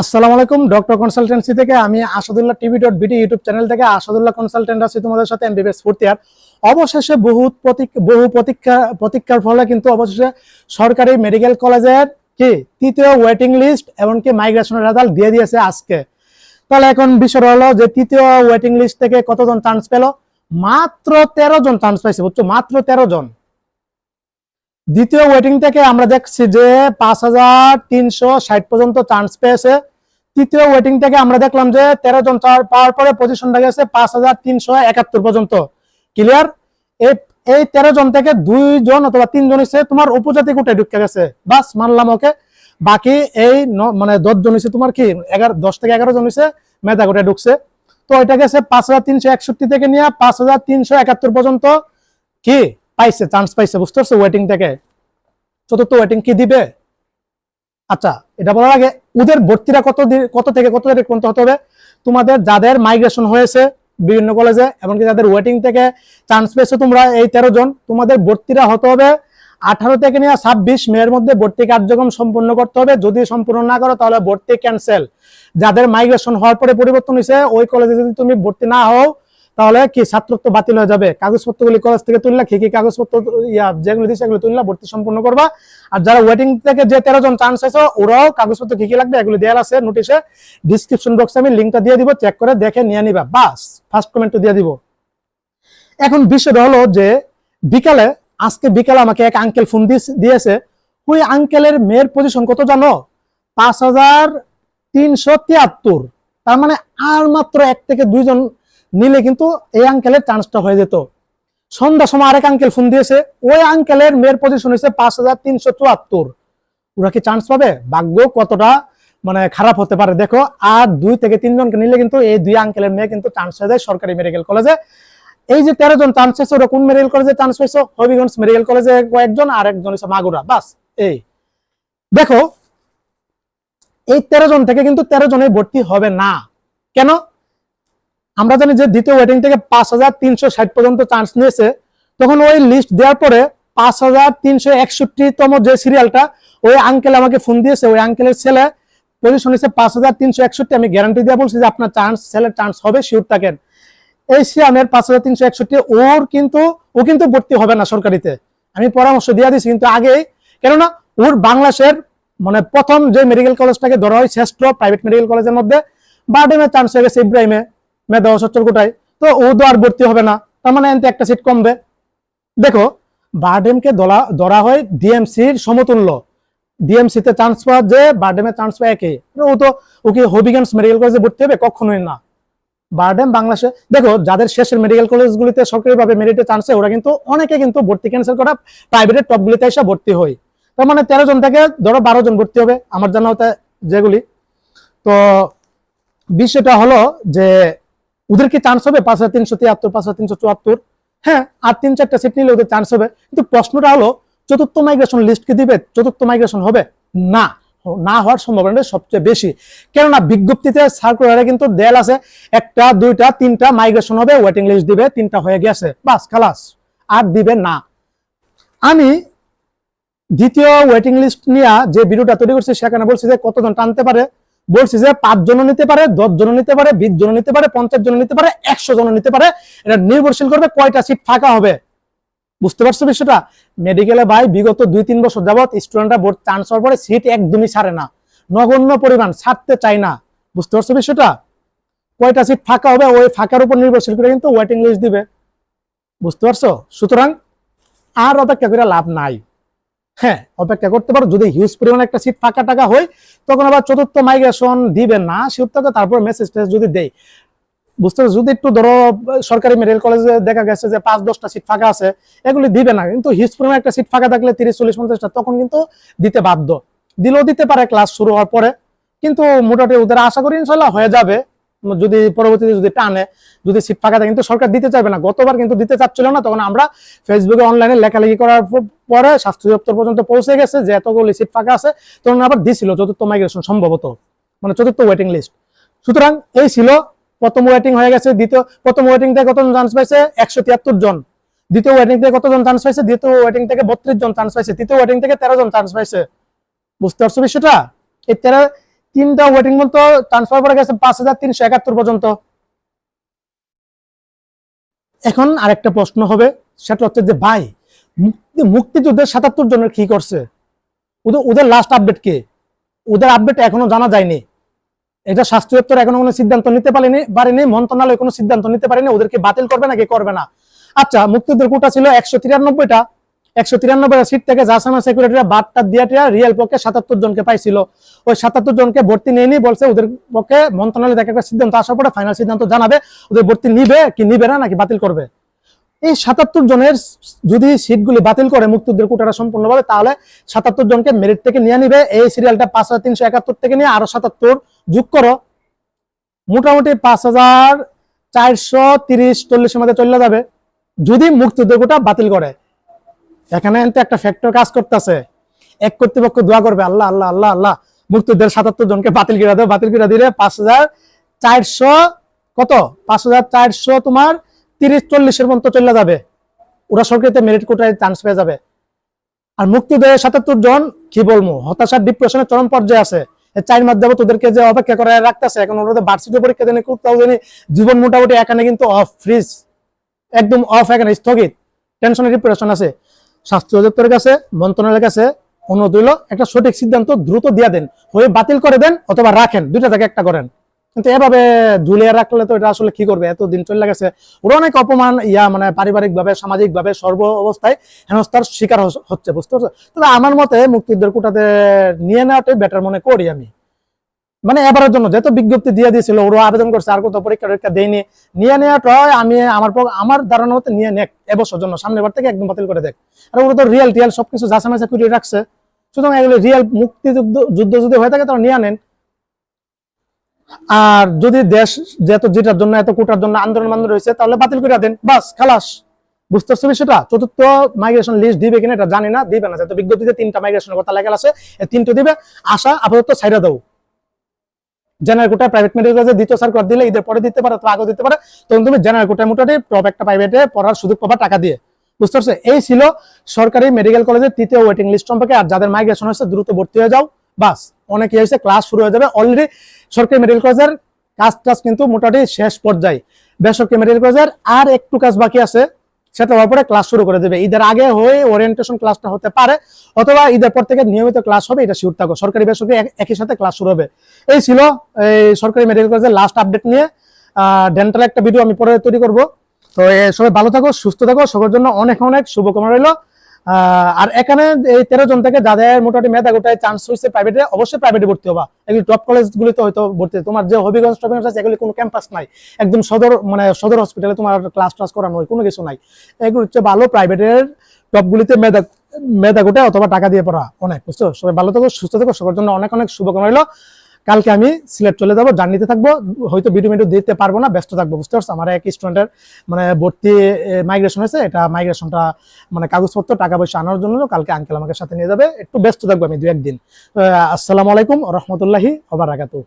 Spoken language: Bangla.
আসসালামু আলাইকুম, ডক্টর কনসালটেন্সি থেকে আমি Asadullah TV dot BD YouTube channel থেকে আসাদুল্লাহ কনসালটেন্ট আছি তোমাদের সাথে এমবিবিএস ফোর্থ ইয়ার অবশেষে বহু প্রতীক- বহু প্রতীক্ষা প্রতীক্ষার ফলে কিন্তু অবশেষে সরকারি মেডিকেল কলেজের কি তৃতীয় ওয়েটিং লিস্ট এমনকি মাইগ্রেশনের রেজাল্ট দিয়ে দিয়েছে আজকে। তাহলে এখন বিষয় হলো যে তৃতীয় ওয়েটিং লিস্ট থেকে কতজন চান্স পেল? মাত্র তেরো জন চান্স পাইছে, বুঝছ? মাত্র তেরো জন। দ্বিতীয় ওয়েটিং থেকে আমরা দেখছি যে পাঁচ হাজার তিনশো ষাট পর্যন্ত চান্স পেয়েছে। তৃতীয় ওয়েটিং থেকে আমরা দেখলাম যে তেরো জন পাওয়ার পরে পজিশনটা গেছে পাঁচ হাজার তিনশো একাত্তর পর্যন্ত। ক্লিয়ার এই এই তেরো জন থেকে দুইজন অথবা তিনজন হচ্ছে তোমার উপজাতি কোটায় ঢুকে গেছে। বাস, মানলাম ওকে বাকি এই মানে দশ জন হচ্ছে তোমার কি? এগারো দশ থেকে এগারো জন হচ্ছে মেধা কোটায় ঢুকছে। তো এটা গেছে পাঁচ হাজার তিনশো একষট্টি থেকে নিয়ে পাঁচ হাজার তিনশো একাত্তর পর্যন্ত কি? পাইছে চান্স পাইছে, বুঝতে পারছ ওয়েটিং থেকে? চতুর্থ ওয়েটিং কি দিবে? আচ্ছা এটা বলার আগে ওদের ভর্তিরা কত কত থেকে কত তারিখ পর্যন্ত হতে হবে? তোমাদের যাদের মাইগ্রেশন হয়েছে বিভিন্ন কলেজে এমনকি যাদের ওয়েটিং থেকে চান্স পেয়েছ তোমরা, এই তেরো জন, তোমাদের ভর্তিরা হতে হবে আঠারো থেকে নিয়ে ছাব্বিশ মেয়ের মধ্যে ভর্তি কার্যক্রম সম্পূর্ণ করতে হবে। যদি সম্পূর্ণ না করো, তাহলে ভর্তি ক্যান্সেল যাদের মাইগ্রেশন হওয়ার পরে পরিবর্তন হয়েছে, ওই কলেজে যদি তুমি ভর্তি না হও তাহলে কি ছাত্রত্ব বাতিল হয়ে যাবে? কাগজপত্রগুলি কলেজ থেকে তুললা কি কি কাগজপত্র, ইয়া, যেগুলো দিচ্ছে সেগুলো তুললা ভর্তি সম্পূর্ণ করবা। আর যারা ওয়েটিং থেকে যে তেরো জন চান্স আছে ওরাও কাগজপত্র কি কি লাগবে এগুলো দেওয়া আছে নোটিশে ডিসক্রিপশন বক্সে আমি লিঙ্কটা দিয়ে দিব চেক করে দেখে নিয়ে নিবা। বাস ফার্স্ট কমেন্ট দিয়ে দিব। এখন বিষয়টা হলো যে বিকালে, আজকে বিকালে আমাকে এক আঙ্কেল ফোন দিয়েছে, ওই আঙ্কেলের মেয়ের পজিশন কত জানো? পাঁচ হাজার তিনশো তিয়াত্তর। তার মানে আর মাত্র এক থেকে দুইজন নিলে কিন্তু এই আঙ্কেলের চান্সটা হয়ে যেত। সন্ধ্যার সময় আরেক আঙ্কেল ফোন দিয়েছে, ওই আঙ্কেলের মেয়ের পজিশন হয়েছে পাঁচ হাজার তিনশো চুয়াত্তর। ওরা কি চান্স পাবে? ভাগ্য কতটা মানে খারাপ হতে পারে। দেখো, আর দুই থেকে তিনজনকে নিলে কিন্তু এই দুই আঙ্কেলের মেয়ে কিন্তু চান্স হয়ে যায় সরকারি মেডিকেল কলেজে এই যে তেরো জন চান্স পেয়েছে, ওরা কোন মেডিকেল কলেজে চান্স পেয়েছ? হবিগঞ্জ মেডিকেল কলেজে কয়েকজন আর একজন হচ্ছে মাগুরা। বাস, এই। দেখো, এই তেরো জন থেকে কিন্তু তেরো জনে ভর্তি হবে না। কেন? আমরা জানি যে দ্বিতীয় ওয়েটিং থেকে পাঁচ হাজার তিনশো ষাট পর্যন্ত চান্স নিয়েছে। তখন ওই লিস্ট দেওয়ার পরে পাঁচ হাজার তিনশো একষট্টিতম যে সিরিয়ালটা ওই আঙ্কেল আমাকে ফোন দিয়েছে। ওই আঙ্কেলের ছেলে পজিশন হচ্ছে পাঁচ হাজার তিনশো একষট্টি। আমি গ্যারান্টি দিয়ে বলছি যে আপনার চান্স ছেলের চান্স হবে শিওর থাকেন। এই সিয়ামের পাঁচ হাজার তিনশো একষট্টি, ওর কিন্তু, ও কিন্তু ভর্তি হবে না সরকারিতে। আমি পরামর্শ দিয়ে দিছি কিন্তু আগে কেননা, ওর বাংলাদেশের মানে প্রথম যে মেডিকেল কলেজটাকে ধরা হয়, শ্রেষ্ঠ প্রাইভেট মেডিকেল কলেজের মধ্যে বারডেমে চান্স হয়ে গেছে ইব্রাহিমে। মেধা সচ্চল কোটায় তো ও তো আর ভর্তি হবে না, তার মানে এনতে একটা সিট কমবে। দেখো, বারডেমকে ধরা ধরা হয় ডিএমসির সমতুল্য। ডিএমসি তে চান্স পাওয়া যে, বারডেমে চান্স পায় একই ও তো ও কি হবিগঞ্জ মেডিকেল কলেজে ভর্তি হবে কখনোই না। বারডেম বাংলাদেশে, দেখো, যাদের শেষের মেডিকেল কলেজগুলিতে সরকারিভাবে মেরিটে চান্সে ওরা কিন্তু অনেকে কিন্তু ভর্তি ক্যান্সেল করা প্রাইভেটের টপগুলিতে এসে ভর্তি হয়। তার মানে তেরো জন থেকে ধরো বারো জন ভর্তি হবে, আমার জানা হতে যেগুলি। তো বিষয়টা হলো যে ওদের কি চান্স হবে পাঁচ হাজার তিনশো তিয়াত্তর, পাঁচ হাজার তিনশো চুয়াত্তর। হ্যাঁ আর তিন চারটা সিট নিলে ওদের চান্স হবে। কিন্তু প্রশ্নটা হলো, চতুর্থ মাইগ্রেশন লিস্ট কি দিবে? চতুর্থ মাইগ্রেশন হবে? না। না হওয়ার সম্ভাবনা সবচেয়ে বেশি। কেননা বিজ্ঞপ্তিতে সার্কুলারে কিন্তু দেয়াল আছে, একটা, দুইটা, তিনটা মাইগ্রেশন হবে ওয়েটিং লিস্ট দিবে, তিনটা হয়ে গেছে। বাস, খালাস। আর দিবে না। আমি দ্বিতীয় ওয়েটিং লিস্ট নিয়ে যে ভিডিওটা তৈরি করছি, সেখানে বলছি যে কতজন টানতে পারে? বলছি যে পাঁচ জন নিতে পারে, দশ জন নিতে পারে, বিশ জন নিতে পারে, পঞ্চাশ জন নিতে পারে, একশো জন নিতে পারে। এটা নির্ভরশীল করবে কয়টা সিট ফাঁকা হবে। বুঝতে পারছ বিষয়টা? মেডিকেলে ভাই বিগত দুই, তিন বছর যাবত স্টুডেন্টরা ভোট চান্স হওয়ার পরে সিট একদমই ছাড়ে না। নগণ্য পরিমাণ, ছাড়তে চায় না। বুঝতে পারছ বিষয়টা? কয়টা সিট ফাঁকা হবে, ওই ফাঁকার উপর নির্ভরশীল করে কিন্তু ওয়েটিং লিস্ট দিবে। বুঝতে পারছ? সুতরাং আর অপেক্ষা করে লাভ নাই। হ্যাঁ অপেক্ষা করতে পারো। যদি হিউজ পরিমাণ একটা সিট ফাঁকা টাকা হয়, তখন আবার চতুর্থ মাইগ্রেশন দিবে না। শিওর তারপর মেসেজ টেসেজ যদি দেয়। বুঝতে পারছ? যদি একটু ধরো, সরকারি মেডিকেল কলেজে দেখা গেছে যে পাঁচ, দশটা সিট ফাঁকা আছে, এগুলি দিবে না। কিন্তু হিউজ পরিমাণ একটা সিট ফাঁকা থাকলে তিরিশ, চল্লিশ, পঞ্চাশটা, তখন কিন্তু দিতে বাধ্য। দিলেও দিতে পারে ক্লাস শুরু হওয়ার পরে। কিন্তু মোটামুটি ওদের আশা করি ইনশাল্লাহ হয়ে যাবে। যদি পরবর্তীতে যদি টানে, যদি সিট ফাঁকা থাকে, কিন্তু সরকার দিতে চাইবে না। গতবার কিন্তু দিতে চাচ্ছিল না, তখন আমরা ফেসবুকে অনলাইনে লেখালেখি করার পরে স্বাস্থ্য দপ্তর পর্যন্ত পৌঁছে গেছে যে এতগুলি সিট ফাঁকা আছে, তখন আবার দিছিল চতুর্থ মাইগ্রেশন সম্ভবত মানে চতুর্থ ওয়েটিং লিস্ট সুতরাং এই ছিল প্রথম ওয়েটিং হয়ে গেছে, দ্বিতীয় প্রথম ওয়েটিং থেকে কতজন চান্স পাইছে? একশো তিয়াত্তর জন। দ্বিতীয় ওয়েটিং থেকে কতজন চান্স পাইছে? দ্বিতীয় ওয়েটিং থেকে বত্রিশ জন চান্স পাইছে। তৃতীয় ওয়েটিং থেকে তেরো জন চান্স পাইছে। বুঝতে পারছ বিষয়টা? এই তেরো তিনটা ওয়েটিং মতো ট্রান্সফার করে গেছে পাঁচ হাজার তিনশো একাত্তর পর্যন্ত। এখন আরেকটা প্রশ্ন হবে, সেটা হচ্ছে যে ভাই, মুক্তি মুক্তিযুদ্ধের সাতাত্তর জনের কি করছে? ওদের ওদের লাস্ট আপডেট কে? ওদের আপডেট এখনও জানা যায়নি। এটা স্বাস্থ্য দপ্তর এখনও কোনো সিদ্ধান্ত নিতে পারেনি পারেনি, মন্ত্রণালয় কোনো সিদ্ধান্ত নিতে পারেনি, ওদেরকে বাতিল করবে নাকি করবে না। আচ্ছা মুক্তিযুদ্ধের কোটা ছিল একশো তিরানব্বইটা একশো তিরানব্বই সিট থেকে জাসামা সেক্রেটারি বারটা দিয়াটিয়া রিয়েল পক্ষে সাতাত্তর জনকে পাইছিল। ওই সাতাত্তর জনকে ভর্তি নিয়ে বলছে ওদের পক্ষে মন্ত্রণালয় থেকে একটা সিদ্ধান্ত আসার পরে ফাইনাল সিদ্ধান্ত জানাবে, ওদের ভর্তি নিবে কি নিবে না, নাকি বাতিল করবে। এই সাতাত্তর জনের যদি সিটগুলি বাতিল করে মুক্তিযুদ্ধের কোটাটা সম্পূর্ণভাবে, তাহলে সাতাত্তর জনকে মেরিট থেকে নিয়ে নিবে। এই সিরিয়ালটা পাঁচ হাজার তিনশো একাত্তর থেকে নিয়ে আরও সাতাত্তর যোগ করো। মোটামুটি পাঁচ হাজার চারশো তিরিশ চল্লিশের মধ্যে চলে যাবে, যদি মুক্তিযুদ্ধের কোটা বাতিল করে। এখানে একটা ফ্যাক্টর কাজ করতেছে। এক কর্তৃপক্ষ দোয়া করবে, আল্লাহ আল্লাহ আল্লাহ আল্লাহ। মুক্তিযুদ্ধের সাতাত্তর জনকে বাতিল করে দেবে বাতিল করে দিলে পাঁচ হাজার চারশো কত? পাঁচ হাজার চারশো তোমার তিরিশ, চল্লিশের মতো চলে যাবে। ওরা সরকারিতে মেরিট কোটায় চান্স পেয়ে যাবে। আর মুক্তিযুদ্ধের সাতাত্তর জন, কি বলব, হতাশার ডিপ্রেশনের চরম পর্যায়ে আছে। চার মাস যাবত ওদেরকে যে অপেক্ষা করে রাখতেছে, এখন ওদের বার্ষিক পরীক্ষা দেনে করতেও জানি জীবন মোটামুটি এখানে কিন্তু অফ ফ্রিজ একদম অফ এখানে স্থগিত। টেনশনের ডিপ্রেশন আছে। স্বাস্থ্য অধিদপ্তরের কাছে, মন্ত্রণালয়ের কাছে অনুরোধ হইল একটা সঠিক সিদ্ধান্ত দ্রুত দিয়ে দেন। হয়ে বাতিল করে দেন অথবা রাখেন, দুইটা থেকে একটা করেন। কিন্তু এভাবে ঝুলিয়ে রাখলে তো এটা আসলে কি করবে? এতদিন চলে গেছে। ওরা অনেক অপমান, ইয়া মানে পারিবারিক ভাবে সামাজিক ভাবে সর্ব অবস্থায় হেনস্থার শিকার হচ্ছে, বুঝতে পারছ? তবে আমার মতে মুক্তিদের কোটাতে নিয়ে নেওয়াটাই বেটার মনে করি আমি। মানে এবারের জন্য যেহেতু বিজ্ঞপ্তি দিয়ে দিয়েছিল, ওরা আবেদন করছে, আর কোথাও পরীক্ষা টরীক্ষা দেয়নি। নিয়ে নেওয়াটা আমি আমার পক্ষ- আমার ধারণা মতে নিয়ে নেক, এবছর জন্য, সামনের বার থেকে একদম বাতিল করে দেখ আর ওরা তো রিয়েল টিয়াল সবকিছু যাচাই মাচা করে রাখছে। সুতরাং এগুলো রিয়েল মুক্তিযুদ্ধ, যুদ্ধ যদি হয়ে থাকে তাহলে নিয়ে নেন। আর যদি দেশ যেহেতু যেটার জন্য, এত কোটার জন্য আন্দোলন মান্দোলন হয়েছে, তাহলে বাতিল করে দেন। বাস, খালাস। বুঝতে পারছ বিষয়টা? চতুর্থ মাইগ্রেশন লিস্ট দিবে কিনা এটা জানি না, দিবে না। যেহেতু বিজ্ঞপ্তিতে তিনটা মাইগ্রেশনের কথা লেখা আছে, এই তিনটে দিবে। আশা আপাতত ছাইরা দাও। জেনারেল কোটায় প্রাইভেট মেডিকেল কলেজে দ্বিতীয় সার্কুলার দিলে, ঈদের পরে দিতে পারে আগে দিতে পারে। তখন তুমি জেনারেল কোটায় মোটামুটি টপ একটা প্রাইভেটে পড়ার সুযোগ পাবা টাকা দিয়ে। বুঝতে পারছ? এই ছিল সরকারি মেডিকেল কলেজের তৃতীয় ওয়েটিং লিস্ট সম্পর্কে। আর যাদের মাইগ্রেশন হয়েছে, দ্রুত ভর্তি হয়ে যাও। বাস, অনেকে হয়েছে ক্লাস শুরু হয়ে যাবে। অলরেডি সরকারি মেডিকেল কলেজের কাজ টাজ কিন্তু মোটামুটি শেষ পর্যায়ে। বেসরকারি মেডিকেল কলেজের আর একটু কাজ বাকি আছে। সেটা পরে ক্লাস শুরু করে দেবে। ঈদের আগে হয়ে ওরিয়েন্টেশন ক্লাসটা হতে পারে, অথবা ঈদের পর থেকে নিয়মিত ক্লাস হবে, এটা শিওর থাকো। সরকারি বেসরকারি একই সাথে ক্লাস শুরু হবে। এই ছিল, এই সরকারি মেডিকেল কলেজের লাস্ট আপডেট নিয়ে। ডেন্টাল একটা ভিডিও আমি পরে তৈরি করব। তো সবাই ভালো থাকো, সুস্থ থাকো সবার জন্য অনেক অনেক শুভকামনা রইল। আর এখানে এই তেরো জন থেকে যাদের মোটামুটি মেধা গোটায় চান্স হয়েছে প্রাইভেটে অবশ্যই প্রাইভেটে ভর্তি হবা। এগুলি টপ কলেজগুলিতে হয়তো ভর্তি তোমার যে হবিগঞ্জ টপিগঞ্জ আছে, এগুলি কোনো ক্যাম্পাস নাই। একদম সদর মানে সদর হসপিটালে তোমার ক্লাস টাস করানো হয়, কোনো কিছু নাই। এগুলো হচ্ছে ভালো প্রাইভেটের টপগুলিতে মেধা মেধা গোটায় অথবা টাকা দিয়ে পড়া। অনেক, বুঝছ? সবাই ভালো থাকো, সুস্থ থাকো, সবার জন্য অনেক অনেক শুভকামনা রইল। কালকে আমি সিলেট চলে যাব জার্নিতে থাকব, হয়তো ভিডিও মিডিও দিতে পারব না, ব্যস্ত থাকব, বুঝতে পারছ? আমার এক স্টুডেন্টের মানে ভর্তি মাইগ্রেশন হয়েছে, এটা মাইগ্রেশনটা মানে কাগজপত্র, টাকা পয়সা আনার জন্য কালকে আঙ্কেল আমাকে সাথে নিয়ে যাবে, একটু ব্যস্ত থাকব আমি দু একদিন আসসালামু আলাইকুম রহমতুল্লাহি ওবারাকাতু